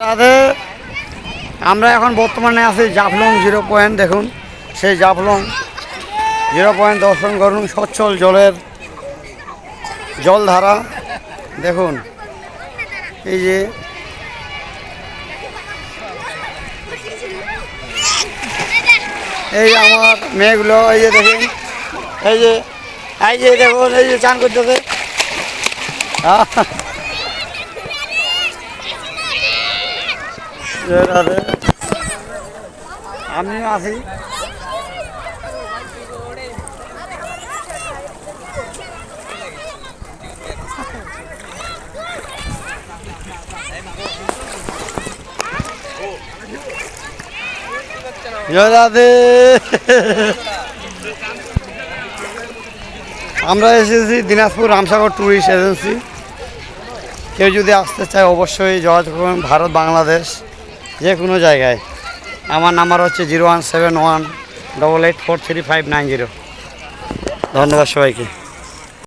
তাদের, আমরা এখন বর্তমানে আছি জাফলং জিরো পয়েন্ট, দেখুন, সেই জাফলং জিরো পয়েন্ট দর্শন করুন, সচ্ছল জলের জলধারা, দেখুন, এই যে এই আমার মেয়েগুলো, এই যে দেখুন, এই যে এই যে দেখুন, এই যে চান করতেছে। আহ আমিও আছি। আমরা এসেছি দিনাজপুর রামসাগর ট্যুরিস্ট এজেন্সি। কেউ যদি আসতে চায়, অবশ্যই যোগাযোগ করুন, ভারত, বাংলাদেশ। যে কোনো জায়গায়। আমার নাম্বার হচ্ছে zero one seven one double eight four three five nine zero ধন্যবাদ সবাইকে।